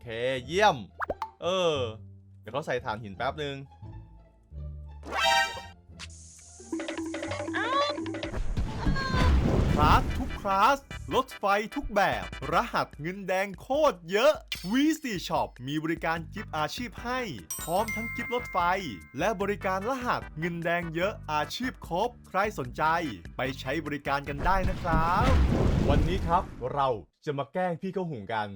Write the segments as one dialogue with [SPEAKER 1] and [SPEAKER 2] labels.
[SPEAKER 1] เค เยี่ยม เออ เดี๋ยวเขาใส่ถ่านหินแป๊บนึงคลาสทุกคลาสรถไฟทุกแบบ รหัสเงินแดงโคตรเยอะ V4 Shop มีบริการกิฟต์อาชีพให้ พร้อมทั้งกิฟต์รถไฟ และบริการรหัสเงินแดงเยอะอาชีพครบ ใครสนใจ ไปใช้บริการกันได้นะครับ วันนี้ครับเราจะมาแกล้งพี่กระหุงกัน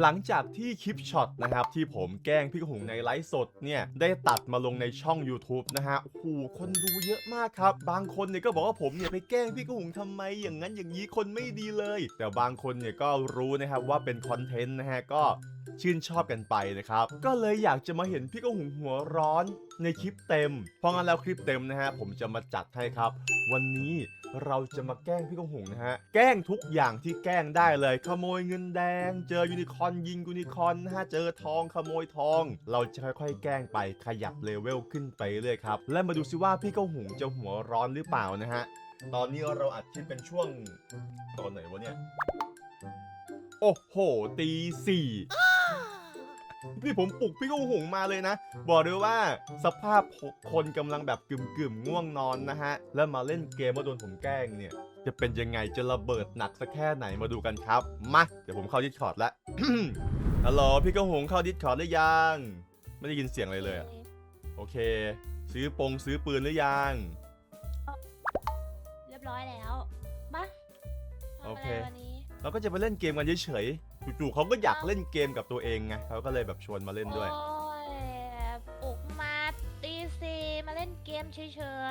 [SPEAKER 1] หลังจากที่คลิปช็อตนะครับที่ผมแกล้งพี่หุงในไลฟ์สดเนี่ยได้ตัดมาลงในช่อง YouTube นะฮะโอ้โหคนดูเยอะมากครับ บางคนเนี่ยก็บอกว่าผมเนี่ยไปแกล้งพี่หุงทำไมอย่างนั้นอย่างนี้คนไม่ดีเลย แต่บางคนเนี่ยก็รู้นะครับว่าเป็นคอนเทนต์นะฮะก็ ชื่นชอบกันไปนะครับ ก็เลยอยากจะมาเห็นพี่กระหุงหัวร้อนในคลิปเต็ม เพราะงั้นแล้วคลิปเต็มนะฮะผมจะมาจัดให้ครับ วันนี้เราจะมาแกล้งพี่กงหงนะฮะ แกล้งทุกอย่างที่แกล้งได้เลย ขโมยเงินแดง เจอยูนิคอร์นยิงยูนิคอร์นนะฮะ เจอทองขโมยทอง เราจะค่อยๆ แกล้งไปขยับเลเวลขึ้นไปเรื่อยครับ และมาดูซิว่าพี่กงหงจะหัวร้อนหรือเปล่านะฮะ ตอนนี้เราอัดคลิปเป็นช่วงตอนไหนวะเนี่ย โอ้โห ตีสี่ นี่ผมปลุกพี่กงหงมาเลยนะ บอกเลยว่าสภาพคนกำลังแบบกึ่มๆง่วงนอนนะฮะ แล้วมาเล่นเกมว่าโดนผมแกล้งเนี่ย จะเป็นยังไงจะระเบิดหนักสักแค่ไหนมาดูกันครับ มาเดี๋ยวผมเข้าดิสคอร์ดแล้วฮัลโหลพี่กงหงเข้าดิสคอร์ดหรือยัง ไม่ได้ยินเสียงเลยเลยอะโอเค ซื้อปงซื้อปืนหรือยัง
[SPEAKER 2] เรียบร้อยแล้วมาทำ
[SPEAKER 1] โอ
[SPEAKER 2] อะไร
[SPEAKER 1] เค
[SPEAKER 2] วันนี้
[SPEAKER 1] เราก็จะไปเล่นเกมกันเฉยๆ จู่ๆเขาก็อยากเล่นเกมกับตัวเองไงเขาก็เลยแบบชวนมาเล่นด้วย
[SPEAKER 2] โอ้ยปลุกมาตีสี่มาเล่นเกมเฉ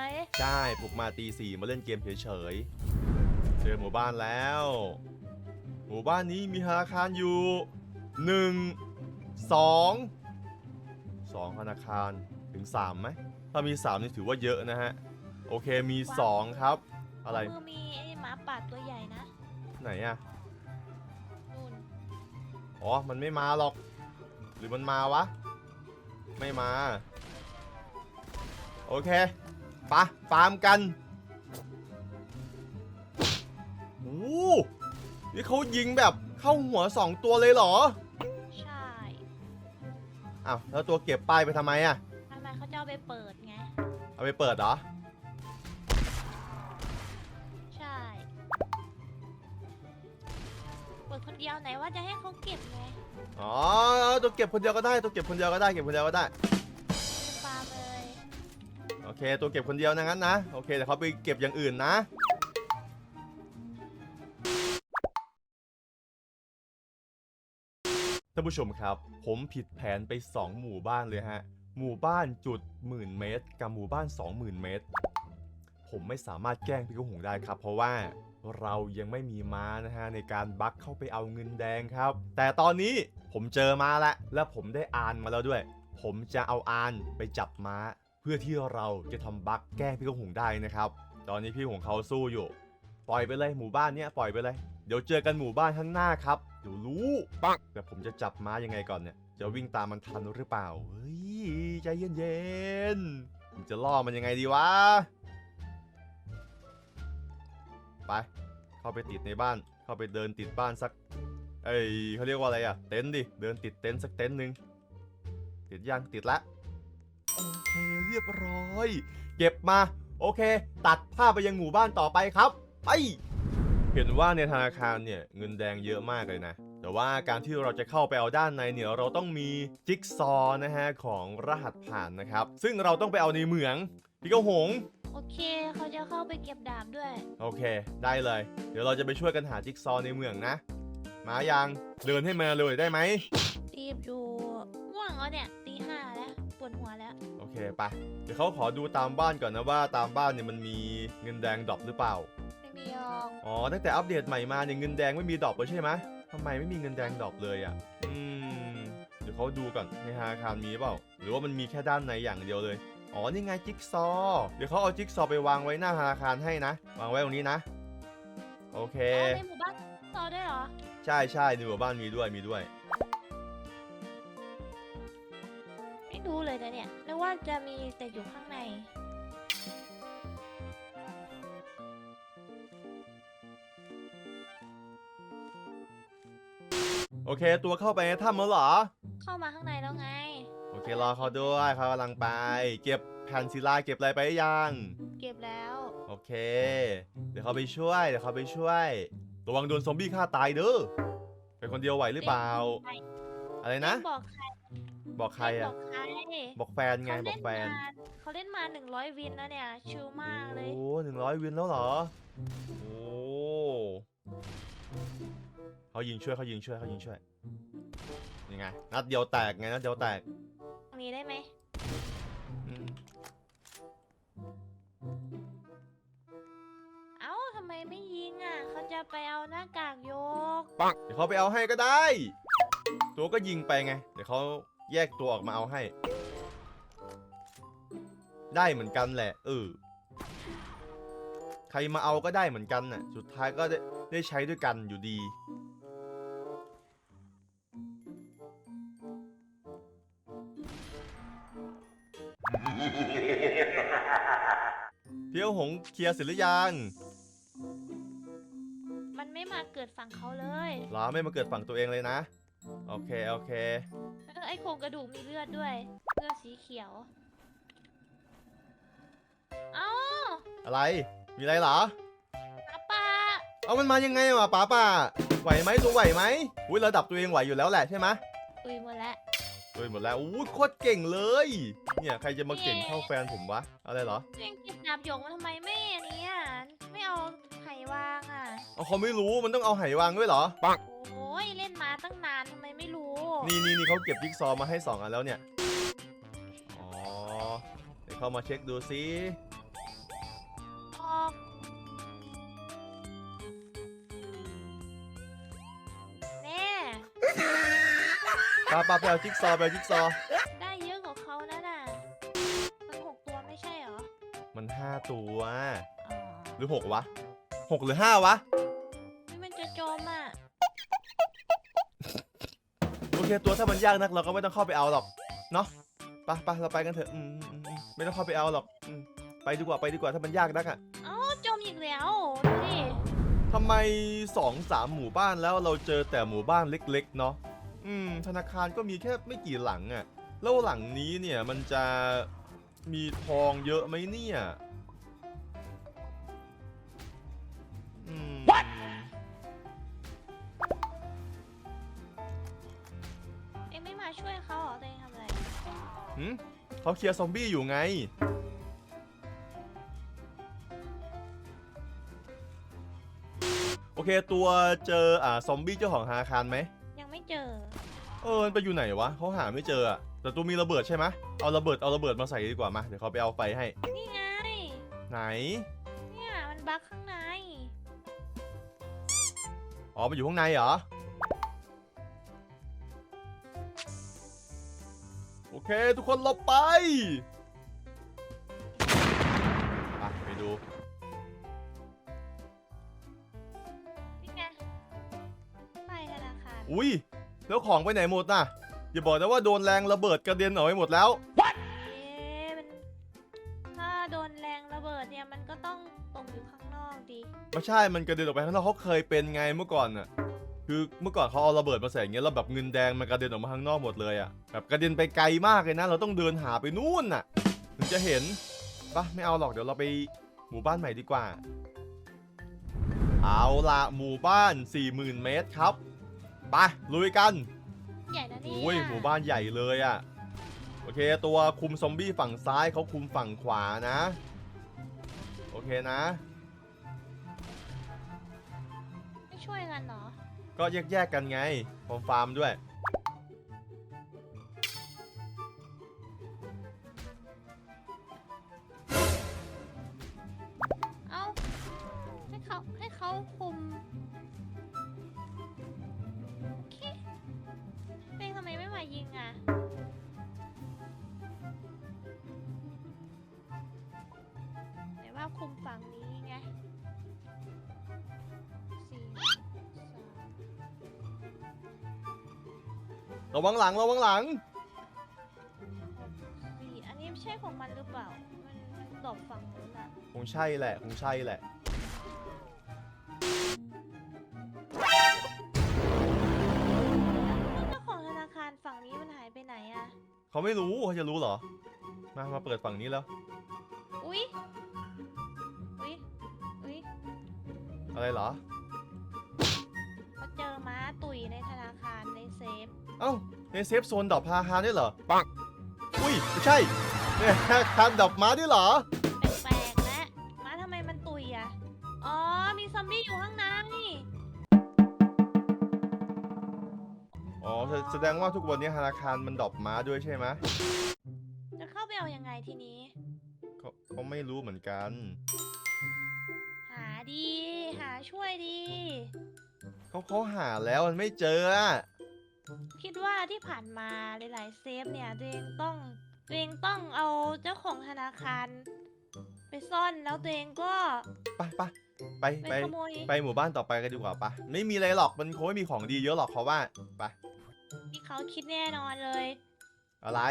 [SPEAKER 2] ย
[SPEAKER 1] ใช่ปลุกมาตีสี่มาเล่นเกมเฉยๆ เจอหมู่บ้านแล้ว หมู่บ้านนี้มีธนาคารอยู่หนึ่งสองสองธนาคารถึงสามไหมถ้ามีสามนี่ถือว่าเยอะนะฮะ โอเคมีสองครับ
[SPEAKER 2] ๆ
[SPEAKER 1] อะไร
[SPEAKER 2] มือมีไอ้หมาป่าตัวใหญ่นะ
[SPEAKER 1] ไหนอะ
[SPEAKER 2] นู่น
[SPEAKER 1] อ๋อ มันไม่มาหรอก หรือมันมาวะ ไม่มา โอเคปะฟาร์มกันโอ้โหนี่เขายิงแบบเข้าหัวสองตัวเลยเหรอ
[SPEAKER 2] ใช่
[SPEAKER 1] อ้าวแล้วตัวเก็บป้ายไปทำไมอะ
[SPEAKER 2] ทำไมเขาจะเอาไปเปิดไง
[SPEAKER 1] เอาไปเปิดเหรอ
[SPEAKER 2] ดียวไหนว่าจะให้เขาเก็บไง
[SPEAKER 1] อ๋อตัวเก็บคนเดียวก็ได้ตัวเก็บคนเดียวก็ได้เก็บคนเดียวก็ได้
[SPEAKER 2] ปฟาร์มเลย
[SPEAKER 1] โอเค ตัวเก็บคนเดียวนะงั้นนะโอเคเดี๋ยวเขาไปเก็บอย่างอื่นนะท่านผู้ชมครับ ผมผิดแผนไป 2 หมู่บ้านเลยฮะ หมู่บ้านจุดหมื่นเมตร กับหมู่บ้าน 20,000 เมตร ผมไม่สามารถแกล้งพี่กระหงได้ครับ เพราะว่า เรายังไม่มีม้านะฮะในการบัคเข้าไปเอาเงินแดงครับ แต่ตอนนี้ผมเจอม้าแล้วและผมได้อานมาแล้วด้วย ผมจะเอาอานไปจับม้า เพื่อที่เราจะทำบัคแกล้งพี่กระหงได้นะครับ ตอนนี้พี่ของเขาสู้อยู่ปล่อยไปเลยหมู่บ้านเนี้ยปล่อยไปเลย เดี๋ยวเจอกันหมู่บ้านข้างหน้าครับเดี๋ยวรู้ปังแต่ผมจะจับม้ายังไงก่อนเนี่ยจะวิ่งตามมันทันหรือเปล่าเฮ้ยใจเย็นๆผมจะล่อมันยังไงดีวะ ไป เข้าไปติดในบ้าน เข้าไปเดินติดบ้านสัก เอ้ยเขาเรียกว่าอะไรอะเต็นท์ดิ เดินติดเต็นท์สักเต็นท์หนึ่งติดยังติดละโอเคเรียบร้อย เก็บมา โอเค ตัดภาไปยังหมู่บ้านต่อไปครับ ไป เห็นว่าในธนาคารเนี่ยเงินแดงเยอะมากเลยนะแต่ว่าการที่เราจะเข้าไปเอาด้านในเนี่ยเราต้องมีจิ๊กซอนะฮะของรหัสผ่านนะครับ ซึ่งเราต้องไปเอาในเหมืองพี่กหง
[SPEAKER 2] โอเค เขาจะเข้าไปเก็บดาบด้วย
[SPEAKER 1] โอเค ได้เลย เดี๋ยวเราจะไปช่วยกันหาจิ๊กซอว์ในเมืองนะ มายังเดินให้มาเลยได้ไหม
[SPEAKER 2] รีบอยู่ง่วงแล้วเนี่ยตีห้าแล้วปวดหัวแล้ว
[SPEAKER 1] โอเคไปเดี๋ยวเขาขอดูตามบ้านก่อนนะว่าตามบ้านเนี่ยมันมีเงินแดงดรอปหรือเปล่า
[SPEAKER 2] ไม่มีหรอก
[SPEAKER 1] อ๋อตั้งแต่อัปเดตใหม่มาเนี่ยเงินแดงไม่มีดรอปเลยใช่ไหมทำไมไม่มีเงินแดงดรอปเลยอะ อืม เดี๋ยวเขาดูก่อนในธนาคารมีเปล่า หรือว่ามันมีแค่ด้านในอย่างเดียวเลย อ๋อนี่ไงจิ๊กซอว์เดี๋ยวเขาเอาจิ๊กซอว์ไปวางไว้หน้าธนาคารให้นะ วางไว้ตรงนี้นะ โอเค
[SPEAKER 2] เอาในหมู่บ้านต่อด้วยเหรอ
[SPEAKER 1] ใช่ใช่ในหมู่บ้านมีด้วยมีด้วย
[SPEAKER 2] ไม่รู้เลยนะเนี่ยนึกว่าจะมีแต่อยู่ข้างใน
[SPEAKER 1] โโอเค ตัวเข้าไปในถ้ำแล้วเหรอ
[SPEAKER 2] เข้ามาข้างในแล้วไง
[SPEAKER 1] โอ เครอเขาด้วยเขากำลังไป เก็บแผ่นศิลาเก็บอะไรไปหรือยัง
[SPEAKER 2] เก็บแล้ว
[SPEAKER 1] โอเค เดี๋ยวเขาไปช่วย เดี๋ยวเขาไปช่วย ระวังโดนซอมบี้ฆ่าตายเด้อเป็นคนเดียวไหวหรือเปล่า อะไรนะ
[SPEAKER 2] บอกใคร
[SPEAKER 1] บอกใคร
[SPEAKER 2] บ
[SPEAKER 1] อะ
[SPEAKER 2] อกใคร
[SPEAKER 1] บอกแฟนไง
[SPEAKER 2] เขา
[SPEAKER 1] บ
[SPEAKER 2] เล่
[SPEAKER 1] อก
[SPEAKER 2] น
[SPEAKER 1] แฟน
[SPEAKER 2] มาเขาเล่นมาหนึ่งร้อยวินแล้วเนี่ย ชิลมากเลย
[SPEAKER 1] โอ้หนึ่งร้อยวินแล้วเหรอ โอ้เขายิงช่วยเขายิงช่วยเขายิงช่วย ยังไง นัดเดียวแตกไง นัดเดียวแตก
[SPEAKER 2] ตรง นี้ได้ไหม
[SPEAKER 1] อืม
[SPEAKER 2] เอ้าทำไมไม่ยิงอะ เขาจะไปเอาหน้ากากโยก
[SPEAKER 1] เดี๋ยวเขาไปเอาให้ก็ได้ ตัวก็ยิงไปไง เดี๋ยวเขาแยกตัวออกมาเอาให้ ได้เหมือนกันแหละเออใครมาเอาก็ได้เหมือนกันน่ะ สุดท้ายก็ได้ได้ใช้ด้วยกันอยู่ดี เพียวหงเคลียร์เสร็จหรือยัง
[SPEAKER 2] มันไม่มาเกิดฝั่งเขาเลย
[SPEAKER 1] เหรอไม่มาเกิดฝั่งตัวเองเลยนะ โอเค โอเค
[SPEAKER 2] เออไอโครงกระดูกมีเลือดด้วย เลือดสีเขียว เอ้า
[SPEAKER 1] อะไร มีอะไรเหรอ
[SPEAKER 2] ป้าป้า
[SPEAKER 1] เอามันมายังไงวะป๋าป่าไหวไหมตัวไหวไหมอุ้ยระดับตัวเองไหวอยู่แล้วแหละใช่ไหม
[SPEAKER 2] ตุยหมดแล้ว
[SPEAKER 1] ตัว เองหมดแล้วอู้โคตรเก่งเลย เนี่ยใครจะมาเก่งเท่าแฟนผมวะ อะไรเหรอ
[SPEAKER 2] เองเก็บดาบหยกมาทำไมไม่อันนี้อะไม่เอาไขวางอะ
[SPEAKER 1] เอาเขาไม่รู้มันต้องเอาไหวางด้วยเหรอ
[SPEAKER 2] โอ้ยเล่นมาตั้งนานทำไมไม่รู้
[SPEAKER 1] นี่นี่นี่เขาเก็บจิ๊กซอว์มาให้สองอันแล้วเนี่ย อ๋อเดี๋ยวเข้ามาเช็คดูซิ ป้าป้าไปเอาจิ๊กซอว์ไปเอาจิ๊กซอว์
[SPEAKER 2] ได้เยอะกว่าเขานะน่ะ มันหกตัวไม่ใช่เหรอ
[SPEAKER 1] มันห้าตัว
[SPEAKER 2] อ๋อ
[SPEAKER 1] หรือหกวะหกหรือห้าวะ
[SPEAKER 2] นี่มันจะจมอะ
[SPEAKER 1] โอเคตัวถ้ามันยากนักเราก็ไม่ต้องเข้าไปเอาหรอกเนาะไปไปเราไปกันเถอะอืมอืมอืมไม่ต้องเข้าไปเอาหรอกอืมไปดีกว่าไปดีกว่าถ้ามันยากนักอะ
[SPEAKER 2] เอ้าจมอีกแล้วดูดิ
[SPEAKER 1] ทำไมสองสามหมู่บ้านแล้วเราเจอแต่หมู่บ้านเล็ก ๆ เนาะ อืมธนาคารก็มีแค่ไม่กี่หลังอะแล้วหลังนี้เนี่ยมันจะมีทองเยอะไหมเนี่ยอืม
[SPEAKER 2] เอ็งไม่มาช่วยเขาเหรอตัวเองทำอะไร
[SPEAKER 1] หืมเขาเคลียร์ซอมบี้อยู่ไง โอเคตัวเจออ่าซอมบี้เจ้าของธนาคารไหม
[SPEAKER 2] ยังไม่เจอ
[SPEAKER 1] เออมันไปอยู่ไหนวะเขาหาไม่เจออะแต่ตัวมีระเบิดใช่ไหมเอาระเบิดเอาระเบิดมาใส่ดีกว่ามาเดี๋ยวเขาไปเอาไฟให้
[SPEAKER 2] นี่ไง
[SPEAKER 1] ไหน
[SPEAKER 2] เนี่ยมันบั๊กข้างใน
[SPEAKER 1] อ๋อมันอยู่ข้างในเหรอ โอเค ทุกคนหลบไปไปไปดู
[SPEAKER 2] นี่ไงไปธนาคาร
[SPEAKER 1] อุ้ย แล้วของไปไหนหมดน่ะ อย่าบอกนะว่าโดนแรงระเบิดกระเด็นออกไปหมดแล้ว
[SPEAKER 2] เอ๊ะมันถ้าโดนแรงระเบิดเนี่ยมันก็ต้องตกอยู่ข้างนอกดิ
[SPEAKER 1] ไม่ใช่ มันกระเด็นออกไปข้างนอกเขาเคยเป็นไงเมื่อก่อนน่ะ คือเมื่อก่อนเขาเอาระเบิดมาใส่อย่างเงี้ยแล้วแบบเงินแดงมันกระเด็นออกมาข้างนอกหมดเลยอะ แบบกระเด็นไปไกลมากเลยนะ เราต้องเดินหาไปนู่นน่ะ ถึงจะเห็นปะไม่เอาหรอกเดี๋ยวเราไปหมู่บ้านใหม่ดีกว่า เอาละหมู่บ้าน 40,000 เมตรครับ ไปลุยกัน
[SPEAKER 2] ใหญ่นะเนี่ย
[SPEAKER 1] โอ้ยหมู่บ้านใหญ่เลยอะ่ะโอเคตัวคุมซอมบี้ฝั่งซ้ายเขาคุมฝั่งขวานะ โอเคนะ
[SPEAKER 2] ไม่ช่วยกันเหรอ
[SPEAKER 1] ก็แยกๆกันไงฟาร์มฟาร์มด้วย
[SPEAKER 2] เอ้าให้เขาให้เขาคุม ยิงอะไหนว่าคุมฝั่งนี้ไงสี่สาม
[SPEAKER 1] ระวังหลังระวังหลัง
[SPEAKER 2] สี่อันนี้ไม่ใช่ของมันหรือเปล่า มันมันตบฝั่งนู้นอะ
[SPEAKER 1] คงใช่แหละ คงใช่แหละ เขาไม่รู้เขาจะรู้เหรอ มา มาเปิดฝั่งนี้แล้ว
[SPEAKER 2] อุ๊ย อุ๊ย อุ๊ย
[SPEAKER 1] อะไรเหรอ
[SPEAKER 2] เขาเจอม้าตุ๋ยในธนาคารในเซฟ
[SPEAKER 1] เอ้า ในเซฟโซนดอกพาฮานด้วยเหรอปังอุ้ย ไม่ใช่เนี่ยคานดอกม้าด้วยเหรอ ดงว่าทุกวันนี้ธนาคารมันดอกม้าด้วยใช่ไหม
[SPEAKER 2] จะเข้าไปเอายังไงทีนี้
[SPEAKER 1] เขาเขาไม่รู้เหมือนกัน
[SPEAKER 2] หาดี หาช่วยดี
[SPEAKER 1] เขาเขาหาแล้วมันไม่เจออะ
[SPEAKER 2] คิดว่าที่ผ่านมาหลายๆเซฟเนี่ยตัวเองต้องตัวเองต้องเอาเจ้าของธนาคาร ไปซ่อนแล้วตัวเองก็
[SPEAKER 1] ไปไปไป
[SPEAKER 2] ไป
[SPEAKER 1] ไป
[SPEAKER 2] ขโมย
[SPEAKER 1] ไปหมู่บ้านต่อไปกันดีกว่าปะไม่มีอะไรหรอกมันคงไม่มีของดีเยอะหรอกเขาว่าไป
[SPEAKER 2] ที่เขาคิดแน่นอนเลย
[SPEAKER 1] อะไร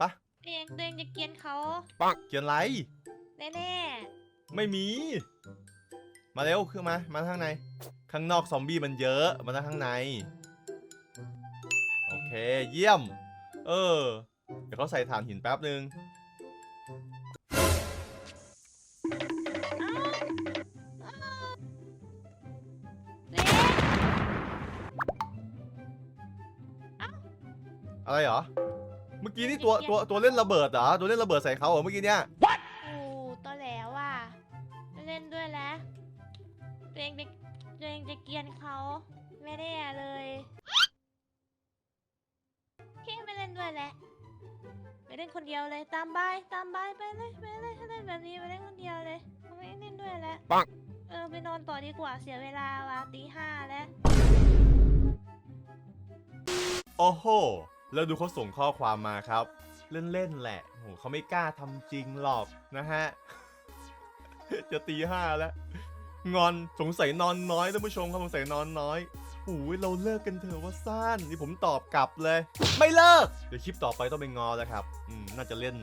[SPEAKER 1] ปะ
[SPEAKER 2] ตัวเองตัวเองจะเกลียนเขา
[SPEAKER 1] เขียนอะไร
[SPEAKER 2] แน่
[SPEAKER 1] ไม่มี มาเร็วขึ้นมา มาข้างใน ข้างนอกซอมบี้มันเยอะ มาข้างใน โอเค เยี่ยม เออ เดี๋ยวเขาใส่ถ่านหินแป๊บนึ
[SPEAKER 2] ง
[SPEAKER 1] อะไรเหรอ เมื่อกี้นี่ตัวตัวตัวเล่นระเบิดเหรอ ตัวเล่นระเบิดใส่เขาเหรอเมื่อกี้เนี่ย
[SPEAKER 2] โอ้ตอแหลว่ะไม่เล่นด้วยแล้วตัวเองจะตัวเองจะเกลียนเขาไม่แน่ๆเลยแค่ไม่เล่นด้วยแหละไปเล่นคนเดียวเลยตามบายตามบายไปเลยไปเลยถ้าเล่นแบบนี้ไปเล่นคนเดียวเลยไม่เล่นด้วยแล้ว
[SPEAKER 1] ปัง
[SPEAKER 2] เออไปนอนต่อดีกว่าเสียเวลาว่ะตีห้าแล้ว
[SPEAKER 1] โอ้โห แล้วดูเขาส่งข้อความมาครับ เล่นๆแหละโหเขาไม่กล้าทำจริงหรอกนะฮะ จะตีห้าแล้ว งอนสงสัยนอนน้อยท่านผู้ชมครับสงสัยนอนน้อยหูยเราเลิกกันเถอะว่าสั้นนี่ผมตอบกลับเลย ไม่เลิก เดี๋ยวคลิปต่อไปต้องไปงอแล้วครับ อืมน่าจะเล่น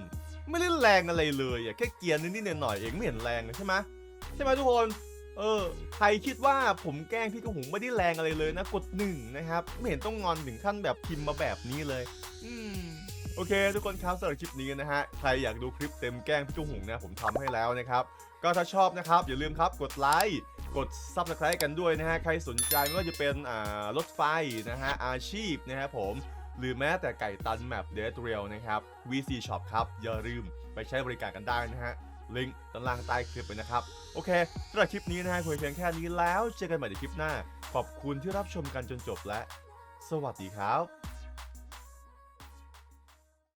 [SPEAKER 1] ไม่เล่นแรงอะไรเลยอะแค่เกียร์นิดๆหน่อยๆเองไม่เห็นแรงเลยใช่ไหมใช่ไหมทุกคน เออ ใครคิดว่าผมแกล้งพี่กระหุงไม่ได้แรงอะไรเลยนะกดหนึ่งนะครับ ไม่เห็นต้องงอนถึงขั้นแบบพิมพ์มาแบบนี้เลย อืมโอเค ทุกคนครับสำหรับคลิปนี้นะฮะ ใครอยากดูคลิปเต็มแกล้งพี่กระหุงนะผมทำให้แล้วนะครับ ก็ถ้าชอบนะครับ อย่าลืมครับกดไลค์กด Subscribe กันด้วยนะฮะ ใครสนใจไม่ว่าจะเป็นอ่ารถไฟนะฮะ อาชีพนะครับผม หรือแม้แต่ไก่ตันแมปเดทเรียลนะครับ VC Shop ครับ อย่าลืมไปใช้บริการกันได้นะฮะ ลิงก์ด้านล่างใต้คลิปเลยนะครับ โอเคสำหรับคลิปนี้นะฮะคุยเพียงแค่นี้แล้วเจอกันใหม่ในคลิปหน้า ขอบคุณที่รับชมกันจนจบและ สวัสดีครับ